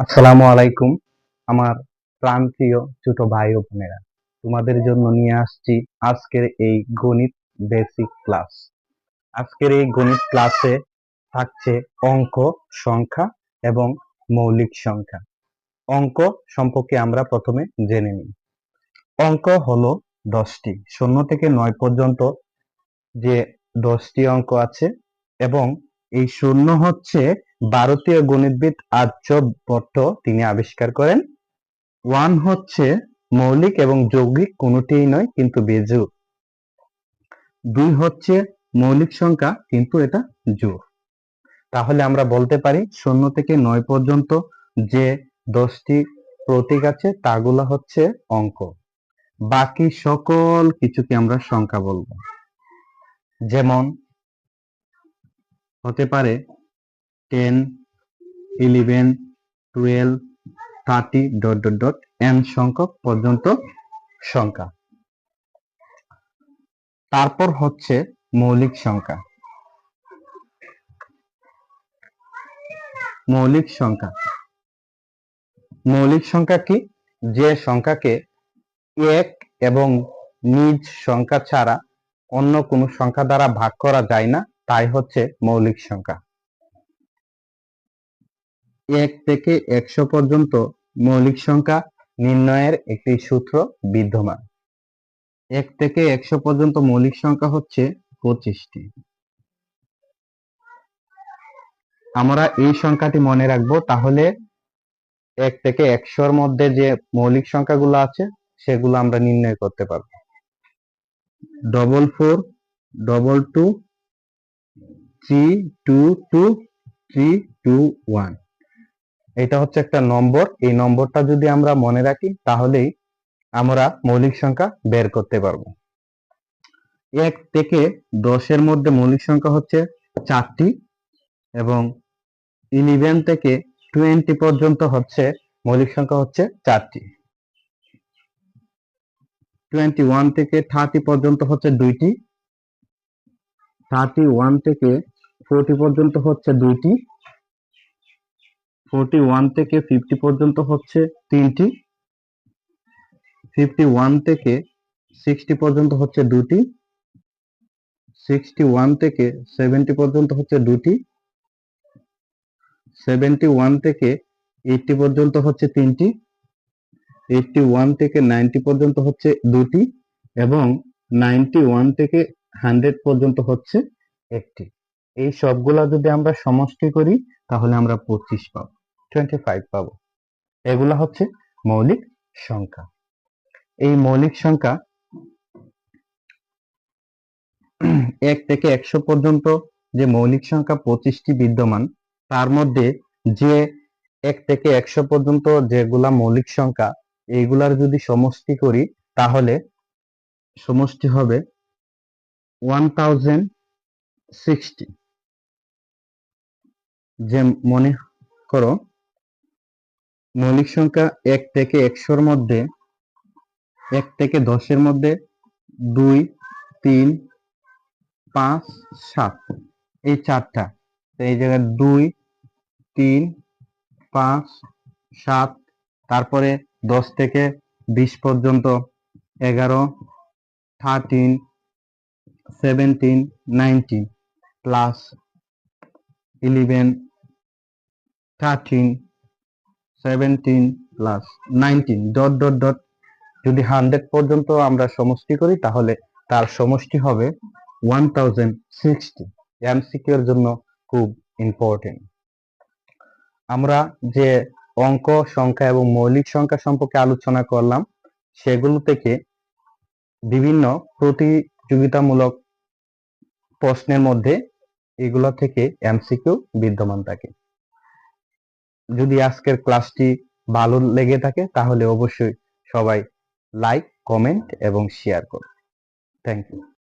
আসসালামু আলাইকুম, আমার প্রান্তীয় ছোট ভাই ও বোনেরা। তোমাদের জন্য নিয়ে আসছি আজকের এই গণিত বেসিক ক্লাস আজকের এই গণিত ক্লাসে থাকছে অঙ্ক সংখ্যা এবং মৌলিক সংখ্যা। অঙ্ক সম্পর্কে আমরা প্রথমে জেনে নিই। অঙ্ক হলো দশটি। শূন্য থেকে নয় পর্যন্ত যে দশটি অঙ্ক আছে এবং এই শূন্য হচ্ছে ভারতীয় গণিতবিদ আর্যভট্ট তিনি আবিষ্কার করেন। ওয়ান হচ্ছে মৌলিক এবং যৌগিক কোনোটিই নয়, কিন্তু বেজোড় দুই হচ্ছে মৌলিক সংখ্যা, কিন্তু এটা জোড় তাহলে আমরা বলতে পারি শূন্য থেকে নয় পর্যন্ত যে দশটি প্রতীক আছে, তাগুলো হচ্ছে অঙ্ক। বাকি সকল কিছুকে আমরা সংখ্যা বলব। যেমন হতে পারে ten eleven twelve thirty dot dot dot N সংখ্যক পর্যন্ত সংখ্যা। তারপর হচ্ছে মৌলিক সংখ্যা। মৌলিক সংখ্যা। মৌলিক সংখ্যা কি? যে সংখ্যাকে এক এবং নিজ সংখ্যা ছাড়া অন্য কোনো সংখ্যা দ্বারা ভাগ করা যায় না। তাই হচ্ছে মৌলিক সংখ্যা। এক থেকে একশো পর্যন্ত মৌলিক সংখ্যা নির্ণয়ের একটি সূত্র বিদ্যমান। এক থেকে একশো পর্যন্ত মৌলিক সংখ্যা হচ্ছে পঁচিশটি। আমরা এই সংখ্যাটি মনে রাখব, তাহলে এক থেকে একশোর মধ্যে যে মৌলিক সংখ্যাগুলো আছে, সেগুলো আমরা নির্ণয় করতে পারব। Double four double two three two two three two one এটা হচ্ছে একটা নম্বর। এই নম্বরটা যদি আমরা মনে রাখি, তাহলেই আমরা মৌলিক সংখ্যা বের করতে পারব। এক থেকে দশের মধ্যে মৌলিক সংখ্যা হচ্ছে চারটি এবং ইলেভেন থেকে টোয়েন্টি পর্যন্ত হচ্ছে মৌলিক সংখ্যা হচ্ছে চারটি। টোয়েন্টি ওয়ান থেকে থার্টি পর্যন্ত হচ্ছে দুইটি। থার্টি ওয়ান থেকে ফোরটি পর্যন্ত হচ্ছে দুইটি। ফোরটি ওয়ান থেকে ফিফটি পর্যন্ত হচ্ছে তিনটি। ফিফটি ওয়ান থেকে সিক্সটি পর্যন্ত হচ্ছে দুটি। সিক্সটি ওয়ান থেকে সেভেন্টি পর্যন্ত হচ্ছে দুটি। সেভেন্টি ওয়ান থেকে এইটটি পর্যন্ত হচ্ছে তিনটি। এইটটি ওয়ান থেকে নাইনটি পর্যন্ত হচ্ছে দুটি এবং নাইনটি ওয়ান থেকে হান্ড্রেড পর্যন্ত হচ্ছে একটি। এই সবগুলা যদি আমরা সমষ্টি করি, তাহলে আমরা পঁচিশ পাবো টোয়েন্টি ফাইভ পাবো। এগুলা হচ্ছে মৌলিক সংখ্যা। এই মৌলিক সংখ্যা এক থেকে একশো পর্যন্ত যে মৌলিক সংখ্যা পঁচিশটি বিদ্যমান, তার মধ্যে যে এক থেকে একশো পর্যন্ত যেগুলা মৌলিক সংখ্যা, এইগুলার যদি সমষ্টি করি, তাহলে সমষ্টি হবে ওয়ান থাউজেন্ড সিক্সটি যে মনে করো, মৌলিক সংখ্যা এক থেকে একশোর মধ্যে, এক থেকে দশের মধ্যে দুই, তিন, পাঁচ, সাত। এই চারটা। এই জায়গায় দুই, তিন, পাঁচ, সাত, তারপরে দশ থেকে বিশ পর্যন্ত এগারো thirteen seventeen nineteen plus eleven thirteen seventeen plus nineteen dot dot dot যদি হান্ড্রেড পর্যন্ত আমরা সমষ্টি করি, তাহলে তার সমষ্টি হবে ওয়ান থাউজেন্ড সিক্সটি জন্য খুব ইম্পর্টেন্ট আমরা যে অঙ্ক, সংখ্যা এবং মৌলিক সংখ্যা সম্পর্কে আলোচনা করলাম, সেগুলো থেকে বিভিন্ন প্রতিযোগিতামূলক প্রশ্নের মধ্যে এগুলো থেকে এমসিকিউ বিদ্যমান থাকে। যদি আজকের ক্লাসটি ভালো লেগে থাকে, তাহলে অবশ্যই সবাই লাইক কমেন্ট এবং শেয়ার করুন। Thank you